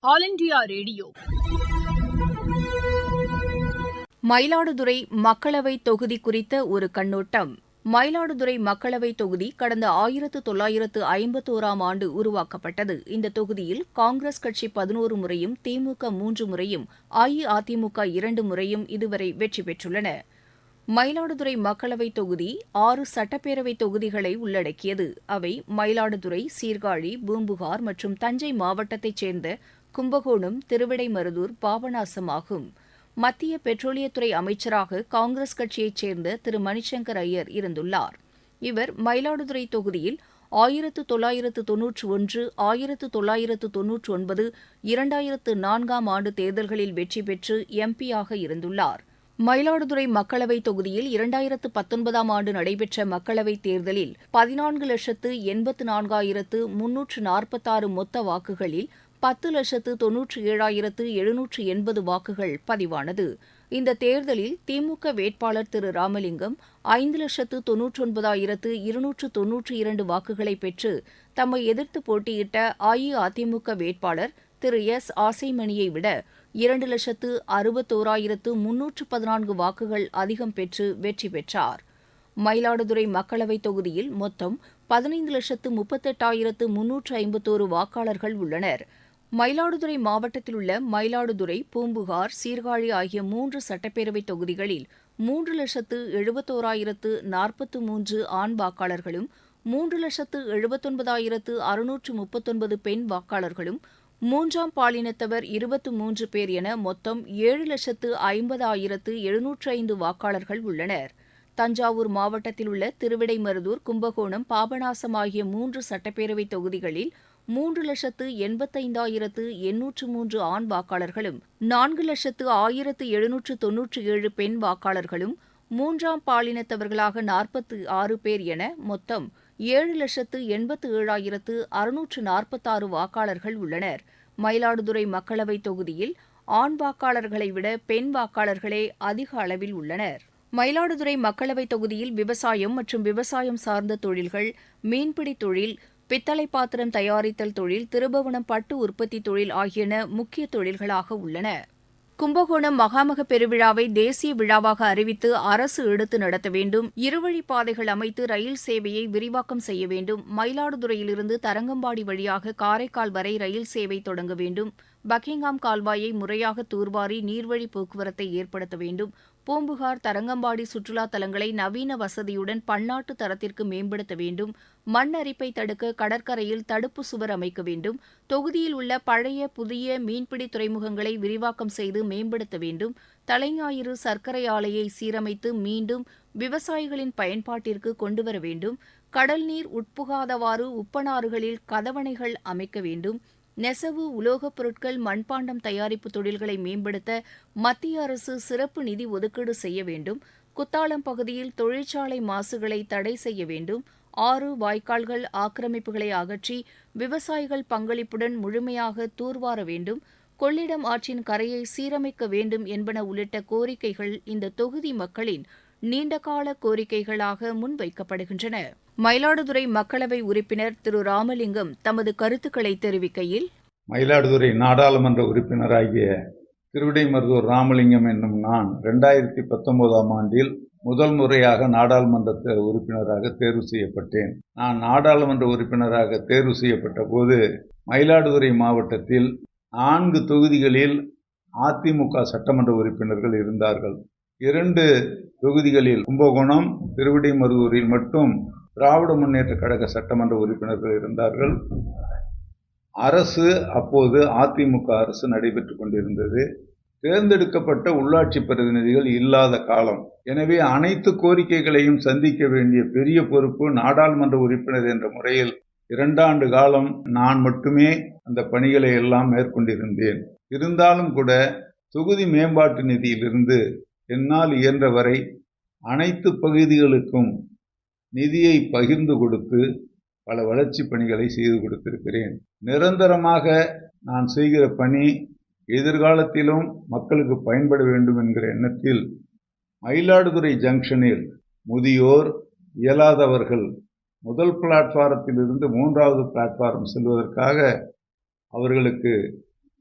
All India radio. Mayiladuthurai மக்களவை தொகுதி குறித்த ஒரு கண்ணோட்டம். மயிலாடுதுறை மக்களவை தொகுதி கடந்த ஆயிரத்து தொள்ளாயிரத்து ஐம்பத்தோராம் ஆண்டு உருவாக்கப்பட்டது. இந்த தொகுதியில் காங்கிரஸ் கட்சி பதினோரு முறையும் திமுக மூன்று முறையும் அஇஅதிமுக இரண்டு முறையும் இதுவரை வெற்றி பெற்றுள்ளன. மயிலாடுதுறை மக்களவை தொகுதி ஆறு சட்டப்பேரவை தொகுதிகளை உள்ளடக்கியது. அவை மயிலாடுதுறை சீர்காழி பூம்புகார் மற்றும் தஞ்சை மாவட்டத்தைச் சேர்ந்த கும்பகோணம் திருவிடைமருதூர் பாபநாசம் ஆகும். மத்திய பெட்ரோலியத்துறை அமைச்சராக காங்கிரஸ் கட்சியைச் சேர்ந்த திரு. மணிசங்கர் ஐயர் இருந்துள்ளார். இவர் மயிலாடுதுறை தொகுதியில் ஆயிரத்து தொள்ளாயிரத்து தொன்னூற்று ஒன்று ஆயிரத்து தொள்ளாயிரத்து தொன்னூற்று ஒன்பது இரண்டாயிரத்து நான்காம் ஆண்டு தேர்தல்களில் வெற்றி பெற்று எம்பியாக இருந்துள்ளார். மயிலாடுதுறை மக்களவைத் தொகுதியில் இரண்டாயிரத்து பத்தொன்பதாம் ஆண்டு நடைபெற்ற மக்களவைத் தேர்தலில் பதினான்கு லட்சத்து எண்பத்து நான்காயிரத்து முன்னூற்று நாற்பத்தாறு மொத்த வாக்குகளில் பத்து லட்சத்து தொன்னூற்றி ஏழாயிரத்து எழுநூற்று எண்பது வாக்குகள் பதிவானது. இந்த தேர்தலில் திமுக வேட்பாளர் திரு ராமலிங்கம் ஐந்து லட்சத்து தொன்னூற்றொன்பதாயிரத்து இருநூற்று தொன்னூற்றி இரண்டு வாக்குகளை பெற்று தம்மை எதிர்த்து போட்டியிட்ட அஇஅதிமுக வேட்பாளர் திரு எஸ். ஆசைமணியை விட இரண்டு லட்சத்து அறுபத்தோராயிரத்து முன்னூற்று பதினான்கு வாக்குகள் அதிகம் பெற்று வெற்றி பெற்றார். மயிலாடுதுறை மக்களவைத் தொகுதியில் மொத்தம் பதினைந்து லட்சத்து முப்பத்தெட்டாயிரத்து முன்னூற்று ஐம்பத்தோரு வாக்காளர்கள் உள்ளனர். மயிலாடுதுறை மாவட்டத்தில் உள்ள மயிலாடுதுறை பூம்புகார் சீர்காழி ஆகிய மூன்று சட்டப்பேரவைத் தொகுதிகளில் மூன்று லட்சத்து எழுபத்தோராயிரத்து நாற்பத்து மூன்று ஆண் வாக்காளர்களும் மூன்று லட்சத்து எழுபத்தொன்பதாயிரத்து அறுநூற்று முப்பத்தொன்பது பெண் வாக்காளர்களும் மூன்றாம் பாலினத்தவர் இருபத்து மூன்று பேர் என மொத்தம் ஏழு லட்சத்து ஐம்பதாயிரத்து எழுநூற்று ஐந்து வாக்காளர்கள் உள்ளனர். தஞ்சாவூர் மாவட்டத்தில் உள்ள திருவிடைமருதூர் கும்பகோணம் பாபநாசம் ஆகிய மூன்று சட்டப்பேரவைத் தொகுதிகளில் மூன்று லட்சத்து எண்பத்தைந்தாயிரத்து எண்ணூற்று மூன்று ஆண் வாக்காளர்களும் நான்கு லட்சத்து ஆயிரத்து எழுநூற்று தொன்னூற்று ஏழு பெண் வாக்காளர்களும் மூன்றாம் பாலினத்தவர்களாக நாற்பத்து ஆறு பேர் என மொத்தம் ஏழு லட்சத்து எண்பத்து ஏழாயிரத்து அறுநூற்று நாற்பத்தாறு வாக்காளர்கள் உள்ளனர். மயிலாடுதுறை மக்களவைத் தொகுதியில் ஆண் வாக்காளர்களை விட பெண் வாக்காளர்களே அதிக அளவில் உள்ளனர். மயிலாடுதுறை மக்களவைத் தொகுதியில் விவசாயம் மற்றும் விவசாயம் சார்ந்த தொழில்கள் மீன்பிடி தொழில் பித்தளை பாத்திரம் தயாரித்தல் தொழில் திருபுவனம் பட்டு உற்பத்தி தொழில் ஆகியன முக்கிய தொழில்களாக உள்ளன. கும்பகோணம் மகாமக பெருவிழாவை தேசிய விழாவாக அறிவித்து அரசு எடுத்து நடத்த வேண்டும் இருவழி பாதைகள் அமைத்து ரயில் சேவையை விரிவாக்கம் செய்ய வேண்டும் மயிலாடுதுறையிலிருந்து தரங்கம்பாடி வழியாக காரைக்கால் வரை ரயில் சேவை தொடங்க வேண்டும் பக்கிங்ஹாம் கால்வாயை முறையாக தூர்வாரி நீர்வழி போக்குவரத்தை ஏற்படுத்த வேண்டும். பூம்புகார் தரங்கம்பாடி சுற்றுலா தலங்களை நவீன வசதியுடன் பன்னாட்டு தரத்திற்கு மேம்படுத்த வேண்டும். மண் அரிப்பை தடுக்க கடற்கரையில் தடுப்பு சுவர் அமைக்க வேண்டும். தொகுதியில் உள்ள பழைய புதிய மீன்பிடி துறைமுகங்களை விரிவாக்கம் செய்து மேம்படுத்த வேண்டும். தலைஞாயிறு சர்க்கரை ஆலையை சீரமைத்து மீண்டும் விவசாயிகளின் பயன்பாட்டிற்கு கொண்டுவர வேண்டும். கடல் நீர் உட்புகாதவாறு உப்பனாறுகளில் கதவணைகள் அமைக்க வேண்டும். நெசவு உலோகப் பொருட்கள் மண்பாண்டம் தயாரிப்பு தொழில்களை மேம்படுத்த மத்திய அரசு சிறப்பு நிதி ஒதுக்கீடு செய்ய வேண்டும். குத்தாலம் பகுதியில் தொழிற்சாலை மாசுகளை தடை செய்ய வேண்டும். ஆறு வாய்க்கால்கள் ஆக்கிரமிப்புகளை அகற்றி விவசாயிகள் பங்களிப்புடன் முழுமையாக தூர்வார வேண்டும். கொள்ளிடம் ஆற்றின் கரையை சீரமைக்க வேண்டும் என்பன உள்ளிட்ட கோரிக்கைகள் இந்த தொகுதி மக்களின் நீண்டகால கோரிக்கைகளாக முன்வைக்கப்படுகின்றன. மயிலாடுதுறை மக்களவை உறுப்பினர் திரு ராமலிங்கம் தமது கருத்துக்களை தெரிவிக்கையில் மயிலாடுதுறை நாடாளுமன்ற உறுப்பினராகிய திருவிடைமருதூர் ராமலிங்கம் என்னும் நான் ரெண்டாயிரத்தி பத்தொன்பதாம் ஆண்டில் முதல் முறையாக நாடாளுமன்ற உறுப்பினராக தேர்வு செய்யப்பட்டேன். நான் நாடாளுமன்ற உறுப்பினராக தேர்வு செய்யப்பட்ட போது மயிலாடுதுறை மாவட்டத்தில் நான்கு தொகுதிகளில் அதிமுக சட்டமன்ற உறுப்பினர்கள் இருந்தார்கள். இரண்டு தொகுதிகளில் கும்பகோணம் திருவிடைமருவூரில் மட்டும் திராவிட முன்னேற்ற கழக சட்டமன்ற உறுப்பினர்கள் இருந்தார்கள். அரசு அப்போது அதிமுக அரசு நடைபெற்றுக் கொண்டிருந்தது. தேர்ந்தெடுக்கப்பட்ட உள்ளாட்சி பிரதிநிதிகள் இல்லாத காலம். எனவே அனைத்து கோரிக்கைகளையும் சந்திக்க வேண்டிய பெரிய பொறுப்பு நாடாளுமன்ற உறுப்பினர் என்ற முறையில் இரண்டாண்டு காலம் நான் மட்டுமே அந்த பணிகளை எல்லாம் மேற்கொண்டிருந்தேன். இருந்தாலும் கூட தொகுதி மேம்பாட்டு நிதியிலிருந்து என்னால் இயன்றவரை அனைத்து பகுதிகளுக்கும் நிதியை பகிர்ந்து கொடுத்து பல வளர்ச்சி பணிகளை செய்து கொடுத்திருக்கிறேன். நிரந்தரமாக நான் செய்கிற பணி எதிர்காலத்திலும் மக்களுக்கு பயன்பட வேண்டும் என்கிற எண்ணத்தில் மயிலாடுதுறை ஜங்ஷனில் முதியோர் இயலாதவர்கள் முதல் பிளாட்ஃபாரத்திலிருந்து மூன்றாவது பிளாட்ஃபாரம் செல்வதற்காக அவர்களுக்கு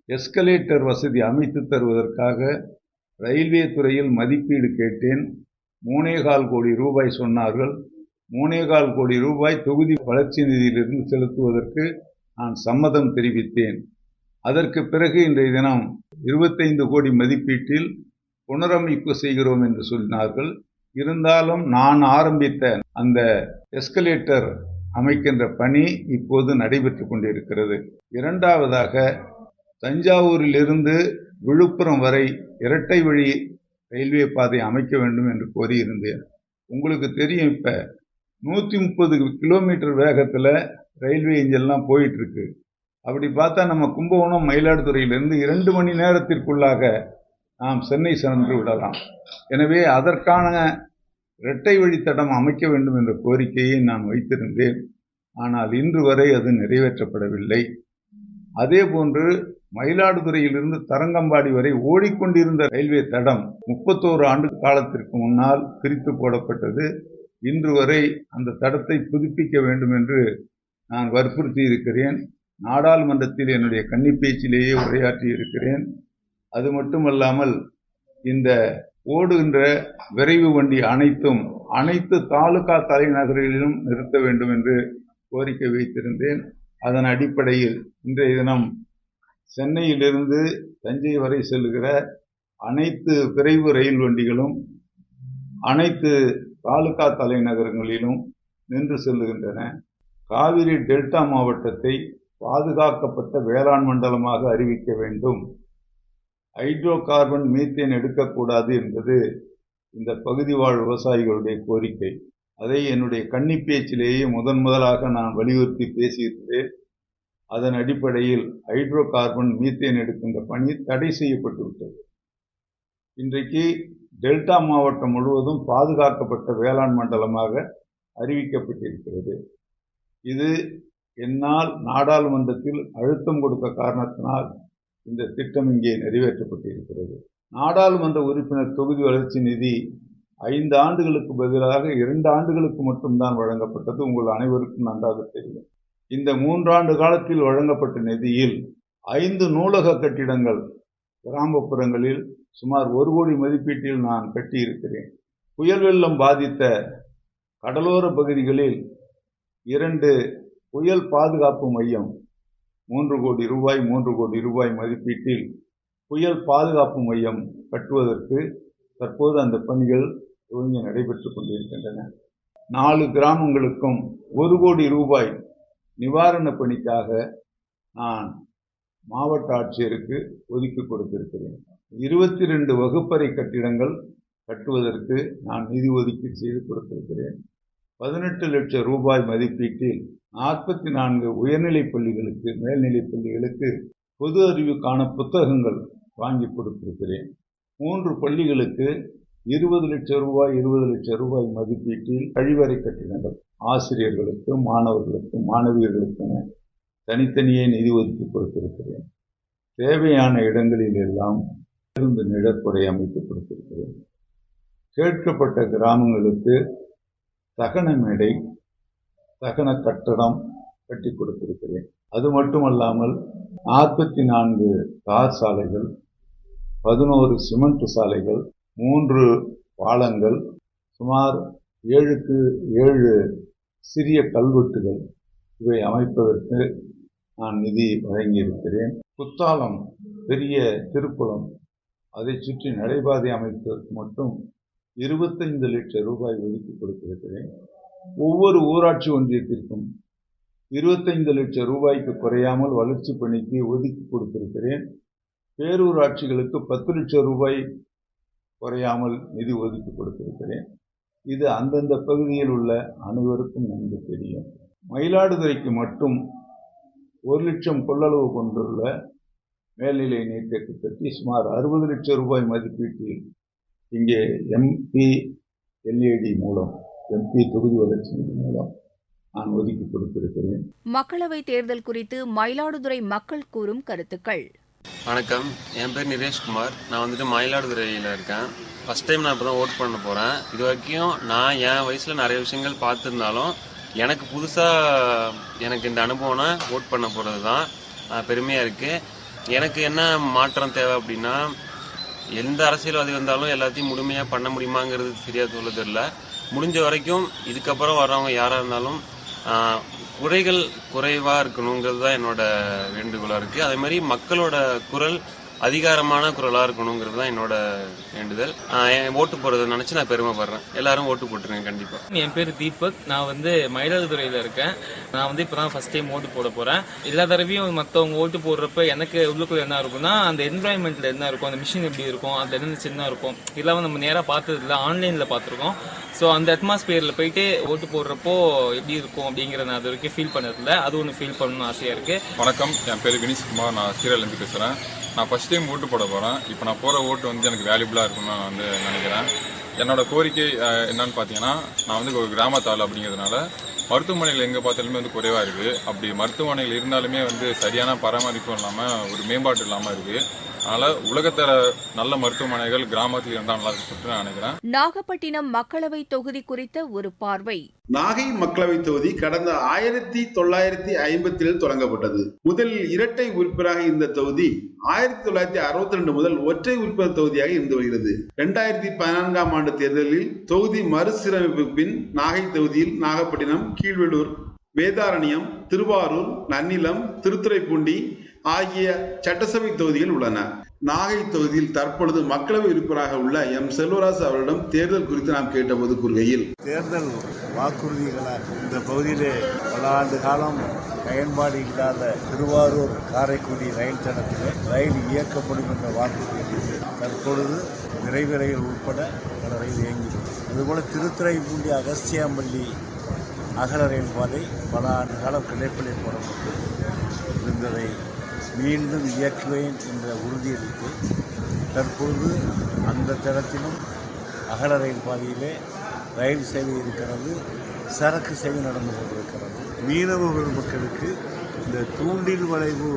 எஸ்கலேட்டர் வசதி அமைத்து தருவதற்காக ரயில்வே துறையில் மதிப்பீடு கேட்டேன். மூணேகால் கோடி ரூபாய் சொன்னார்கள். மூணேகால் கோடி ரூபாய் தொகுதி வளர்ச்சி நிதியிலிருந்து செலுத்துவதற்கு நான் சம்மதம் தெரிவித்தேன். அதற்கு பிறகு இன்றைய தினம் இருபத்தைந்து கோடி மதிப்பீட்டில் புனரமைப்பு செய்கிறோம் என்று சொன்னார்கள். இருந்தாலும் நான் ஆரம்பித்த அந்த எஸ்கலேட்டர் அமைக்கின்ற பணி இப்போது நடைபெற்று கொண்டிருக்கிறது. இரண்டாவதாக தஞ்சாவூரிலிருந்து விழுப்புரம் வரை இரட்டை வழி ரயில்வே பாதை அமைக்க வேண்டும் என்று கோரியிருந்தேன் உங்களுக்கு தெரியும் இப்போ நூற்றி முப்பது கிலோமீட்டர் வேகத்தில் ரயில்வே இஞ்சல்லாம் போயிட்டுருக்கு. அப்படி பார்த்தா நம்ம கும்பகோணம் மயிலாடுதுறையிலிருந்து இரண்டு மணி நேரத்திற்குள்ளாக நாம் சென்னை சென்று விடலாம். எனவே அதற்கான இரட்டை வழித்தடம் அமைக்க வேண்டும் என்ற கோரிக்கையை நான் வைத்திருந்தேன். ஆனால் இன்று வரை அது நிறைவேற்றப்படவில்லை. அதே போன்று மயிலாடுதுறையிலிருந்து தரங்கம்பாடி வரை ஓடிக்கொண்டிருந்த ரயில்வே தடம் முப்பத்தோரு ஆண்டு காலத்திற்கு முன்னால் பிரித்து போடப்பட்டது. இன்று வரை அந்த தடத்தை புதுப்பிக்க வேண்டும் என்று நான் வற்புறுத்தி இருக்கிறேன் நாடாளுமன்றத்தில் என்னுடைய கன்னி பேச்சிலேயே உரையாற்றி இருக்கிறேன் அது மட்டுமல்லாமல் இந்த ஓடுகின்ற விரைவு வண்டி அனைத்தும் அனைத்து தாலுகா தலைநகர்களிலும் நிறுத்த வேண்டும் என்று கோரிக்கை வைத்திருந்தேன். அதன் அடிப்படையில் இன்றைய தினம் சென்னையிலிருந்து தஞ்சை வரை செல்லுகிற அனைத்து விரைவு ரயில் வண்டிகளும் அனைத்து தாலுகா தலைநகரங்களிலும் நின்று செல்லுகின்றன. காவிரி டெல்டா மாவட்டத்தை பாதுகாக்கப்பட்ட வேளாண் மண்டலமாக அறிவிக்க வேண்டும். ஹைட்ரோ கார்பன் மீத்தேன் எடுக்கக்கூடாது என்பது இந்த பகுதி வாழ் விவசாயிகளுடைய கோரிக்கை. அதை என்னுடைய கன்னி பேச்சிலேயே முதன் முதலாக நான் வலியுறுத்தி பேசியிருக்கிறேன். அதன் அடிப்படையில் ஹைட்ரோ கார்பன் மீத்தேன் எடுக்கின்ற பணி தடை செய்யப்பட்டு விட்டது இன்றைக்கு டெல்டா மாவட்டம் முழுவதும் பாதுகாக்கப்பட்ட வேளாண் மண்டலமாக அறிவிக்கப்பட்டிருக்கிறது. இது என்னால் நாடாளுமன்றத்தில் அழுத்தம் கொடுத்த காரணத்தினால் இந்த திட்டம் இங்கே நிறைவேற்றப்பட்டிருக்கிறது. நாடாளுமன்ற உறுப்பினர் தொகுதி வளர்ச்சி நிதி ஐந்து ஆண்டுகளுக்கு பதிலாக இரண்டு ஆண்டுகளுக்கு மட்டும்தான் வழங்கப்பட்டது. உங்கள் அனைவருக்கும் நன்றாக தெரியும். இந்த மூன்றாண்டு காலத்தில் வழங்கப்பட்ட நிதியில் ஐந்து நூலக கட்டிடங்கள் கிராமப்புறங்களில் சுமார் ஒரு கோடி மதிப்பீட்டில் நான் கட்டியிருக்கிறேன். புயல் வெள்ளம் பாதித்த கடலோர பகுதிகளில் இரண்டு புயல் பாதுகாப்பு மையம் மூன்று கோடி ரூபாய் மூன்று கோடி ரூபாய் மதிப்பீட்டில் புயல் பாதுகாப்பு மையம் கட்டுவதற்கு தற்போது அந்த பணிகள் துவங்கி நடைபெற்று கொண்டிருக்கின்றன. நாலு கிராமங்களுக்கும் ஒரு கோடி ரூபாய் நிவாரண பணிக்காக நான் மாவட்ட ஆட்சியருக்கு ஒதுக்கி கொடுத்திருக்கிறேன். இருபத்தி ரெண்டு வகுப்பறை கட்டிடங்கள் கட்டுவதற்கு நான் நிதி ஒதுக்கீடு செய்து கொடுத்திருக்கிறேன். பதினெட்டு லட்சம் ரூபாய் மதிப்பீட்டில் நாற்பத்தி நான்கு உயர்நிலைப் பள்ளிகளுக்கு மேல்நிலைப் பள்ளிகளுக்கு பொது அறிவுக்கான புத்தகங்கள் வாங்கி கொடுத்திருக்கிறேன். மூன்று பள்ளிகளுக்கு இருபது லட்சம் ரூபாய் இருபது லட்சம் ரூபாய் மதிப்பீட்டில் கழிவறை கட்டிடங்கள். ஆசிரியர்களுக்கு மாணவர்களுக்கு மாணவியர்களுக்கென தனித்தனியே நிதி ஒதுக்கி கொடுத்திருக்கிறேன். தேவையான இடங்களில் எல்லாம் பேருந்து நிழற்படை அமைத்து கொடுத்திருக்கிறேன். கேட்கப்பட்ட கிராமங்களுக்கு தகன மேடை தகன கட்டடம் கட்டி கொடுத்திருக்கிறேன். அது மட்டுமல்லாமல் நாற்பத்தி நான்கு தார் சாலைகள் பதினோரு சிமெண்ட் சாலைகள் மூன்று பாலங்கள் சுமார் ஏழுக்கு ஏழு சிறிய கல்வெட்டுகள். இவை அமைப்பதற்கு நான் நிதி வழங்கியிருக்கிறேன். குத்தாலம் பெரிய திருக்குளம் அதை சுற்றி நடைபாதை அமைப்பதற்கு மட்டும் இருபத்தைந்து லட்சம் ரூபாய் ஒதுக்கி கொடுத்திருக்கிறேன். ஒவ்வொரு ஊராட்சி ஒன்றியத்திற்கும் இருபத்தைந்து லட்சம் ரூபாய்க்கு குறையாமல் வளர்ச்சி பணிக்கு ஒதுக்கி கொடுத்திருக்கிறேன். பேரூராட்சிகளுக்கு பத்து லட்சம் ரூபாய் குறையாமல் நிதி ஒதுக்கி கொடுத்திருக்கிறேன். இது அந்தந்த பகுதியில் உள்ள அனைவருக்கும் நன்கு தெரியும். மயிலாடுதுறைக்கு மட்டும் ஒரு லட்சம் கொள்ளளவு கொண்டுள்ள மேல்நிலை நீர்த்தேக்க பற்றி சுமார் அறுபது லட்சம் ரூபாய் மதிப்பீட்டில் இங்கே எம்பி எல்ஏடி மூலம் எம்பி தொகுதி வளர்ச்சி மூலம் நான் ஒதுக்கி கொடுத்திருக்கிறேன். மக்களவைத் தேர்தல் குறித்து மயிலாடுதுறை மக்கள் கூறும் கருத்துக்கள். வணக்கம். என் பேர் நிரேஷ்குமார் நான் வந்துட்டு மயிலாடுதுறையில் இருக்கேன். ஃபஸ்ட் டைம் நான் இப்போ தான் ஓட் பண்ண போகிறேன் இது வரைக்கும் நான் என் வயசில் நிறைய விஷயங்கள் பார்த்துருந்தாலும் எனக்கு புதுசாக எனக்கு இந்த அனுபவம்னா ஓட் பண்ண போகிறது தான் பெருமையாக இருக்குது எனக்கு என்ன மாற்றம் தேவை அப்படின்னா எந்த அரசியல்வாதி வந்தாலும் எல்லாத்தையும் முழுமையாக பண்ண முடியுமாங்கிறது சரியாக சொல்ல இல்லை முடிஞ்ச வரைக்கும் இதுக்கப்புறம் வர்றவங்க யாராக இருந்தாலும் குறைகள் குறைவாக இருக்கணுங்கிறது தான் என்னோட வேண்டுகோளாக இருக்குது அதே மாதிரி மக்களோட குரல் அதிகாரமான குரலாக இருக்கணுங்கிறது தான் என்னோட வேண்டுதல். ஓட்டு போடுறதை நினச்சி நான் பெருமைப்படுறேன். எல்லாரும் ஓட்டு போட்டுருங்க கண்டிப்பாக என் பேர் தீபக். நான் வந்து மயிலாடுதுறையில் இருக்கேன். நான் வந்து இப்போ தான் ஃபஸ்ட் டைம் ஓட்டு போட போகிறேன் எல்லா தடவையும் மற்றவங்க ஓட்டு போடுறப்ப எனக்கு உள்ளுக்குள்ள என்ன இருக்கும்னா அந்த என்வாயன்மெண்ட்டில் என்ன இருக்கும் அந்த மிஷின் எப்படி இருக்கும் அது என்னென்ன சின்ன இருக்கும் இதெல்லாம் நம்ம நேராக பார்த்ததில்ல ஆன்லைனில் பார்த்துருக்கோம். ஸோ அந்த அட்மாஸ்பியரில் போயிட்டு ஓட்டு போடுறப்போ எப்படி இருக்கும் அப்படிங்கிறத நான் அது வரைக்கும் ஃபீல் பண்ணதில்ல. அது ஒன்று ஃபீல் பண்ணணும்னு ஆசையாக இருக்குது வணக்கம். என் பேர் வினிஷ்குமார். நான் சீரியல்லேருந்து பேசுகிறேன் நான் ஃபஸ்ட் டைம் ஓட்டு போட போகிறேன் இப்போ நான் போகிற ஓட்டு வந்து எனக்கு வேல்யூபிளாக இருக்கும்னு நான் வந்து நினைக்கிறேன். என்னோட கோரிக்கை என்னன்னு பார்த்தீங்கன்னா நான் வந்து ஒரு கிராமத்தாள் அப்படிங்கிறதுனால மருத்துவமனைகள் எங்கே பார்த்தாலுமே வந்து குறைவாக இருக்குது அப்படி மருத்துவமனைகள் இருந்தாலுமே வந்து சரியான பராமரிப்பும் இல்லாமல் ஒரு மேம்பாடு இல்லாமல் இருக்குது அதனால் உலகத்தர நல்ல மருத்துவமனைகள் கிராமத்தில் இருந்தால் நல்லா சொல்லிட்டு நான் நினைக்கிறேன். நாகப்பட்டினம் மக்களவை தொகுதி குறித்த ஒரு பார்வை. நாகை மக்களவை தொகுதி கடந்த ஆயிரத்தி தொள்ளாயிரத்தி ஐம்பத்திலேழு தொடங்கப்பட்டது. முதலில் இரட்டை உறுப்பினராக இருந்த தொகுதி ஆயிரத்தி தொள்ளாயிரத்தி அறுபத்தி ரெண்டு முதல் ஒற்றை உறுப்பினர் தொகுதியாக இருந்து வருகிறது. இரண்டாயிரத்தி பதினான்காம் ஆண்டு தேர்தலில் தொகுதி மறுசீரமைப்பு பின் நாகை தொகுதியில் நாகப்பட்டினம் கீழ்வெளூர் வேதாரண்யம் திருவாரூர் நன்னிலம் திருத்துறைப்பூண்டி ஆகிய சட்டசபை தொகுதிகள் உள்ளன. நாகை தொகுதியில் தற்பொழுது மக்களவை உறுப்பினராக உள்ள எம். செல்வராஜ் அவரிடம் தேர்தல் குறித்து நாம் கேட்டபோது கூறுகையில் தேர்தல் வாக்குறுதிகளாக இந்த பகுதியிலே பல ஆண்டு காலம் பயன்பாடு இல்லாத திருவாரூர் காரைக்குடி ரயில் தடத்திலே ரயில் இயக்கப்படும் என்ற வாக்குறுதி தற்பொழுது விரைவு ரயில் உட்பட பல ரயில் இயங்கியது அதுபோல திருத்துறைப்பூண்டி அகஸ்தியாம்பள்ளி அகல ரயில் பாதை பல ஆண்டு காலம் கிளைப்பிலை போடப்பட்டு இருந்ததை மீண்டும் இயக்குவேன் என்ற உறுதியளித்து தற்பொழுது அந்த தளத்திலும் அகல ரயில் பாதையிலே ரயில் சேவை இருக்கிறது சரக்கு சேவை நடந்து கொண்டிருக்கிறது. மீனவர்கள் மக்களுக்கு இந்த தூண்டில் வளைவு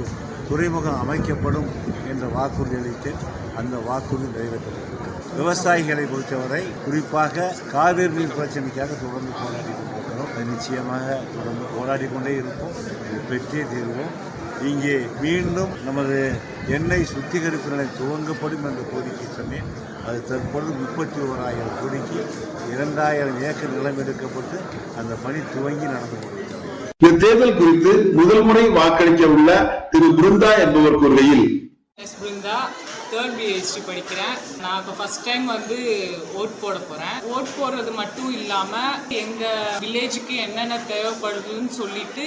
துறைமுகம் அமைக்கப்படும் என்ற வாக்குறுதி அளித்தேன். அந்த வாக்குறுதி நிறைவேற்றப்பட்டிருக்கிறது. விவசாயிகளை பொறுத்தவரை குறிப்பாக காவிரி நீர் பிரச்சனைக்காக தொடர்ந்து போராடி நிச்சயமாக தொடர்ந்து போராடி கொண்டே இருப்போம் பெற்றே தீர்வோம் இங்கே மீண்டும் நமது எண்ணெய் சுத்திகரிப்பு நிலையம் துவங்கப்படும் என்ற கோரிக்கை சொன்னேன். அது தற்பொழுது முப்பத்தி ஓராயிரம் கோடிக்கு இரண்டாயிரம் ஏக்கர் நிலம் எடுக்கப்பட்டு அந்த பணி துவங்கி நடந்து கொண்டிருக்கிறது. இந்த தேர்தல் குறித்து முதல் முறை வாக்களிக்க உள்ள திரு பிருந்தா என்பவர் கூறுகையில் தேர்ட் பிஹெச்டி படிக்கிறேன். நான் இப்போ ஃபர்ஸ்ட் டைம் வந்து ஓட் போட போகிறேன் ஓட் போடுறது மட்டும் இல்லாமல் எங்கள் வில்லேஜுக்கு என்னென்ன தேவைப்படுதுன்னு சொல்லிட்டு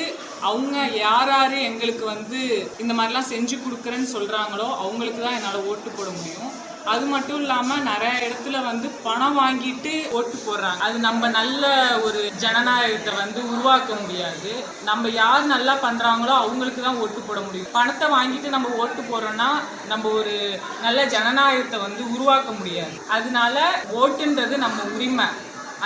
அவங்க யார் யார் எங்களுக்கு வந்து இந்த மாதிரிலாம் செஞ்சு கொடுக்குறேன்னு சொல்கிறாங்களோ அவங்களுக்கு தான் என்னால் ஓட்டு போட முடியும். அது மட்டும் இல்லாமல் நிறைய இடத்துல வந்து பணம் வாங்கிட்டு ஓட்டு போடுறாங்க. அது நம்ம நல்ல ஒரு ஜனநாயகத்தை வந்து உருவாக்க முடியாது. நம்ம யார் நல்லா பண்றாங்களோ அவங்களுக்கு தான் ஓட்டு போட முடியும். பணத்தை வாங்கிட்டு நம்ம ஓட்டு போறோம்னா நம்ம ஒரு நல்ல ஜனநாயகத்தை வந்து உருவாக்க முடியாது. அதனால ஓட்டுன்றது நம்ம உரிமை.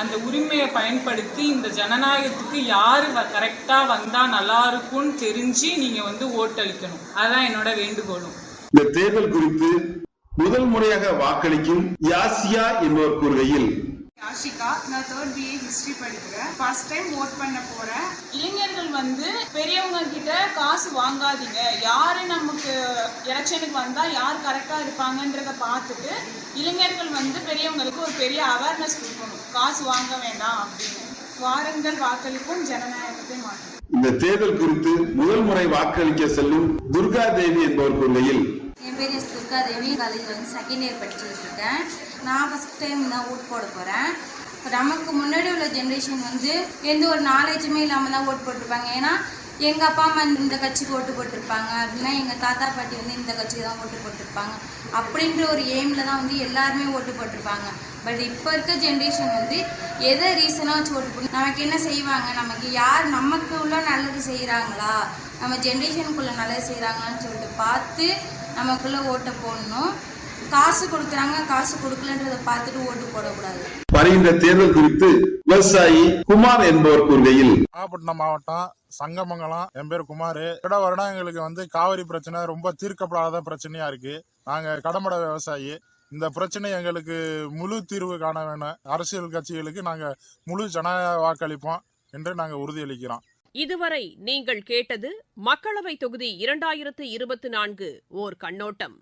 அந்த உரிமையை பயன்படுத்தி இந்த ஜனநாயகத்துக்கு யார் கரெக்டாக வந்தால் நல்லா இருக்கும்னு தெரிஞ்சு நீங்கள் வந்து ஓட்டளிக்கணும். அதுதான் என்னோட வேண்டுகோளும். இந்த தேர்தல் குறித்து முதல் முறையாக வாக்களிக்கும் யாசியா என்பவர் கூறுகையில் யாஷிகா நான் தேர்ட் பிஏ ஹிஸ்டரி படிக்கிறேன். ஃபர்ஸ்ட் டைம் ஓட் பண்ண போறேன். இளைஞர்கள் வந்து பெரியவங்க கிட்ட காசு வாங்காதீங்க. யாரு நமக்கு எலெக்ஷனுக்கு வந்தா யார் கரெக்டா இருப்பாங்கன்றத பார்த்துட்டு இளைஞர்கள் வந்து பெரியவங்களுக்கு ஒரு பெரிய அவேர்னஸ் கொடுக்கணும். காசு வாங்க வேண்டாம் அப்படின்னு. வாருங்கள் வாக்களிப்போம் ஜனநாயகத்தை மாற்றும் இந்த தேர்தல் குறித்து முதல் முறை வாக்களிக்க செல்லும் துர்கா தேவி என்பவர் கூறுகையில் என் பேர் எஸ் துர்கா தேவி காலேஜ் வந்து செகண்ட் இயர் படிச்சுட்டு இருக்கேன். நான் ஃபஸ்ட் டைம் தான் ஓட் போட போகிறேன் நமக்கு முன்னாடி உள்ள ஜென்ரேஷன் வந்து எந்த ஒரு நாலேஜுமே இல்லாமல் தான் ஓட் போட்டிருப்பாங்க. ஏன்னா எங்கள் அப்பா அம்மா இந்த கட்சிக்கு ஓட்டு போட்டிருப்பாங்க. அப்படின்னா எங்கள் தாத்தா பாட்டி வந்து இந்த கட்சிக்கு தான் ஓட்டு போட்டிருப்பாங்க. அப்படின்ற ஒரு எய்மில் தான் வந்து எல்லாருமே ஓட்டு போட்டிருப்பாங்க. பட் இப்போ இருக்க ஜென்ரேஷன் வந்து எதை ரீசனாக வச்சு ஓட்டு போட்டு நமக்கு என்ன செய்வாங்க? நமக்கு யார் நமக்கு உள்ள நல்லது செய்கிறாங்களா நம்ம ஜென்ரேஷனுக்குள்ளே நல்லது செய்கிறாங்களான்னு சொல்லிட்டு பார்த்து நமக்குள்ள ஓட்டை போடணும். காசு கொடுக்குறாங்க காசு கொடுக்கலன்றதை பார்த்துட்டு ஓட்டு போடக்கூடாது. வருகின்ற தேர்தல் குறித்து விவசாயி குமார் என்பவர் கூறுகையில் நாகப்பட்டினம் மாவட்டம் சங்கமங்கலம். என் பேர் குமார். இட வருடம் எங்களுக்கு வந்து காவிரி பிரச்சனை ரொம்ப தீர்க்கப்படாத பிரச்சனையா இருக்கு. நாங்க கடமட விவசாயி. இந்த பிரச்சனை எங்களுக்கு முழு தீர்வு காண வேணும். அரசியல் கட்சிகளுக்கு நாங்க முழு ஜனநாயக வாக்களிப்போம் என்று நாங்க உறுதியளிக்கிறோம். இதுவரை நீங்கள் கேட்டது மக்களவை தொகுதி இரண்டாயிரத்து இருபத்தி நான்கு ஓர் கண்ணோட்டம்.